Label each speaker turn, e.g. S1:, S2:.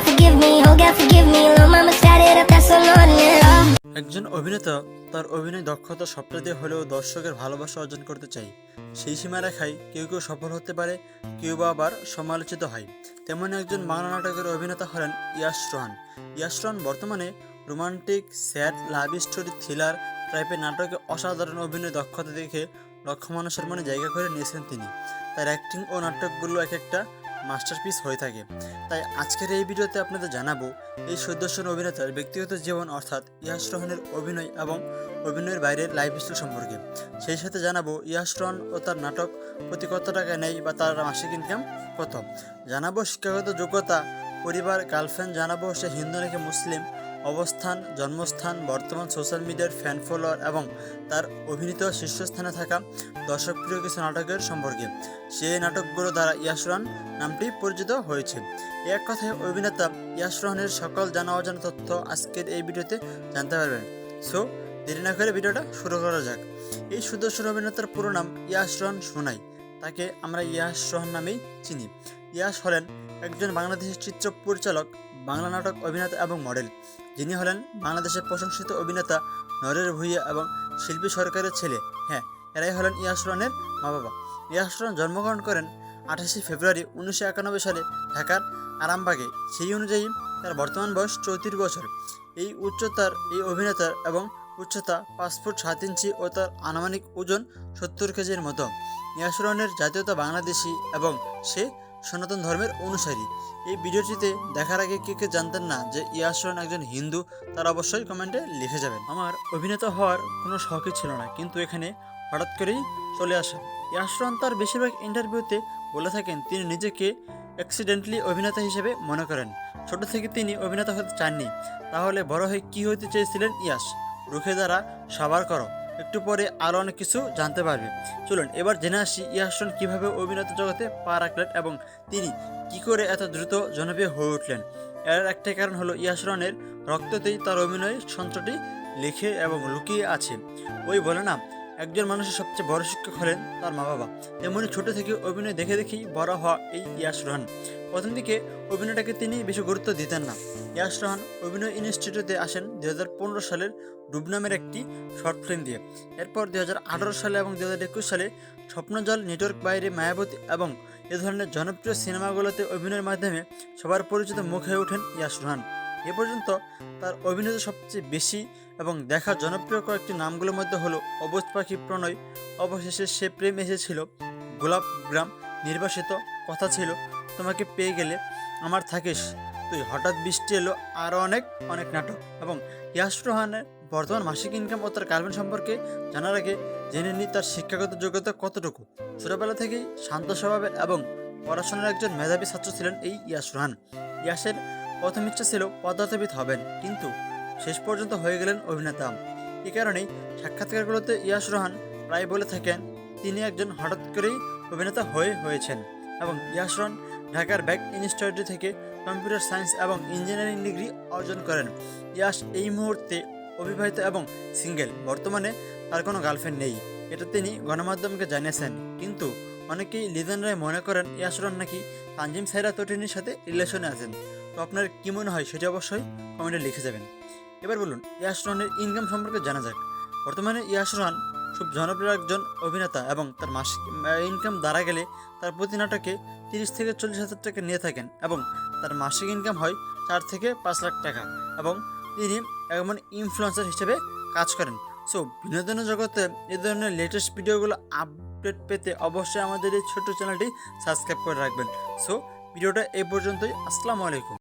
S1: Oh.
S2: একজন অভিনেতা তার অভিনয় দক্ষতা সবটা দিয়ে হলেও দর্শকের ভালোবাসা অর্জন করতে চাই সেই সীমারেখায় কেউ কেউ সফল হতে পারে, কেউ বা আবার সমালোচিত হয়। তেমন একজন বাংলা নাটকের অভিনেতা হলেন ইয়াশ রোহান। ইয়াশ রোহান বর্তমানে romantic, sad, love story, thriller টাইপের নাটকে অসাধারণ অভিনয় দক্ষতা দেখে লক্ষ মানুষের মনে জায়গা করে নিয়েছেন তিনি। তার অ্যাক্টিং ও নাটকগুলো এক একটা মাস্টারপিস হয়ে থাকে। তাই আজকের এই ভিডিওতে আপনাদের জানাব, এই সদস্য অভিনেতার ব্যক্তিগত জীবন অর্থাৎ ইয়াস রহনের অভিনয় এবং অভিনয়ের বাইরের লাইফ স্টাইল সম্পর্কে। সেই সাথে জানাব, ইয়াস রহন ও তার নাটক প্রতি কত টাকা নেয় বা তার মাসিক ইনকাম কত? জানাব শিক্ষাগত যোগ্যতা, পরিবার গার্লফ্রেন্ড জানাব সে হিন্দু নাকি মুসলিম অবস্থান, জন্মস্থান, বর্তমান সোশ্যাল মিডিয়ার ফ্যান ফলোয়ার এবং তার অভিনীত শীর্ষস্থানে থাকা দর্শকপ্রিয় কিছু নাটকের সম্পর্কে। সেই নাটকগুলো দ্বারা ইয়াস রহন নামটি পরিচিত হয়েছে। এক কথায় অভিনেতা ইয়াস রহনের সকল জানা অজানা তথ্য আজকের এই ভিডিওতে জানতে পারবেন। সো দেরি না করে ভিডিওটা শুরু করা যাক। এই সুদর্শন অভিনেতার পুরো নাম ইয়াস রহন সোনাই। তাকে আমরা ইয়াস রহন নামেই চিনি। ইয়াস হলেন একজন বাংলাদেশের চিত্র পরিচালক বাংলা নাটক অভিনেতা এবং মডেল। যিনি হলেন বাংলাদেশের প্রশংসিত অভিনেতা নরের ভূঁইয়া এবং শিল্পী সরকারের ছেলে। হ্যাঁ এরাই হলেন ইয়াস রহনের মা বাবা ইয়াস রহন জন্মগ্রহণ করেন আঠাশে ফেব্রুয়ারি উনিশশো একানব্বই সালে ঢাকার আরামবাগে। সেই অনুযায়ী তার বর্তমান বয়স চৌত্রিশ বছর। এই উচ্চতার, এই অভিনেতার এবং উচ্চতা পাঁচ ফুট সাত ইঞ্চি ও তার আনুমানিক ওজন সত্তর কেজির মতো। ইয়াসুরনের জাতীয়তা বাংলাদেশি এবং সে সনাতন ধর্মের অনুসারী। এই ভিডিওটিতে দেখার আগে কে কে জানতেন না যে ইয়াসরন একজন হিন্দু, তারা অবশ্যই কমেন্টে লিখে যাবেন। আমার অভিনেতা হওয়ার কোনো শখই ছিল না, কিন্তু এখানে হঠাৎ করেই চলে আসা। ইয়াসরন তার বেশিরভাগ ইন্টারভিউতে বলে থাকেন, তিনি নিজেকে অ্যাক্সিডেন্টলি অভিনেতা হিসেবে মনে করেন। ছোট থেকে তিনি অভিনেতা হতে চাননি। তাহলে বড় হয়ে কী হতে চেয়েছিলেন ইয়াস? রুখে দ্বারা সাবার করো। একটু পরে আরও অনেক কিছু জানতে পারবে। চলুন, এবার জেনে আসি ইয়াসন কীভাবে অভিনেতা জগতে পা রাখলেন এবং তিনি কি করে এত দ্রুত জনপ্রিয় হয়ে উঠলেন। এর একটাই কারণ হলো ইয়াসরনের রক্ততেই তার অভিনয় সন্ত্রটি লিখে এবং লুকিয়ে আছে। ওই বলে না একজন মানুষের সবচেয়ে বড় শিক্ষক হলেন তার মা বাবা তেমনি ছোট থেকে অভিনয় দেখে দেখেই বড় হওয়া এই ইয়াস রোহান। প্রথম দিকে অভিনয়টাকে তিনি বেশি গুরুত্ব দিতেন না। ইয়াস রোহান অভিনয় ইনস্টিটিউটে আসেন দু হাজার পনেরো সালের ডুব নামের একটি শর্ট ফিল্ম দিয়ে। এরপর দু হাজার আঠারো সালে এবং দু হাজার একুশ সালে স্বপ্নজল নেটওয়ার্ক বাইরে মায়াবতী এবং এ ধরনের জনপ্রিয় সিনেমাগুলোতে অভিনয়ের মাধ্যমে সবার পরিচিত মুখ হয়ে ওঠেন ইয়াস রোহান। এ পর্যন্ত তার অভিনীত সবচেয়ে বেশি এবং দেখা জনপ্রিয় কয়েকটি নামগুলোর মধ্যে হলো অবুজ পাখি প্রণয়, অবশেষে সে প্রেম এসেছিল, গোলাপ গ্রাম নির্বাসিত কথা ছিল, তোমাকে পেয়ে গেলে আমার থাকিস। তুই হঠাৎ বৃষ্টি এলো আরও অনেক অনেক নাটক এবং ইয়াস রোহানের বর্তমান মাসিক ইনকাম ও তার গার্লফ্রেন্ড সম্পর্কে জানার আগে জেনে নিই তার শিক্ষাগত যোগ্যতা কতটুকু। ছোটবেলা থেকেই শান্ত স্বভাবের এবং পড়াশোনার একজন মেধাবী ছাত্র ছিলেন এই ইয়াস রোহান। ইয়াসের প্রথম ইচ্ছা ছিল পদার্থবিদ হবেন, কিন্তু শেষ পর্যন্ত হয়ে গেলেন অভিনেতা। এই কারণেই সাক্ষাৎকারগুলোতে ইয়াস রোহান প্রায় বলে থাকেন, তিনি একজন হঠাৎ করেই অভিনেতা হয়ে হয়েছেন এবং ইয়াস রোহান ঢাকার ব্যাক ইনস্টিটিউট থেকে কম্পিউটার সায়েন্স এবং ইঞ্জিনিয়ারিং ডিগ্রি অর্জন করেন। ইয়াস এই মুহূর্তে অবিবাহিত এবং সিঙ্গেল, বর্তমানে তার কোনো গার্লফ্রেন্ড নেই, এটা তিনি গণমাধ্যমকে জানিয়েছেন। কিন্তু অনেকেই লিজেন রায় মনে করেন ইয়াসরন নাকি তানজিম সাইরা তটিনীর সাথে রিলেশনে আছেন। তো আপনার কী মনে হয় সেটা অবশ্যই কমেন্টে লিখে যাবেন। এবার বলুন ইয়াসরনের ইনকাম সম্পর্কে জানা যাক। বর্তমানে ইয়াশ ইয়াসরন খুব জনপ্রিয় একজন অভিনেতা এবং তার মাসিক ইনকাম দাঁড়া গেলে তার প্রতি নাটকে তিরিশ থেকে চল্লিশ হাজার টাকা নিয়ে থাকেন এবং তার মাসিক ইনকাম হয় চার থেকে পাঁচ লাখ টাকা এবং তিনি এমন ইনফ্লুয়েন্সার হিসেবে কাজ করেন। সো বিনোদনের জগতে এ ধরনের লেটেস্ট ভিডিওগুলো আপডেট পেতে অবশ্যই আমাদের এই ছোট্ট চ্যানেলটি সাবস্ক্রাইব করে রাখবেন। সো ভিডিওটা এই পর্যন্তই। আসসালামু আলাইকুম।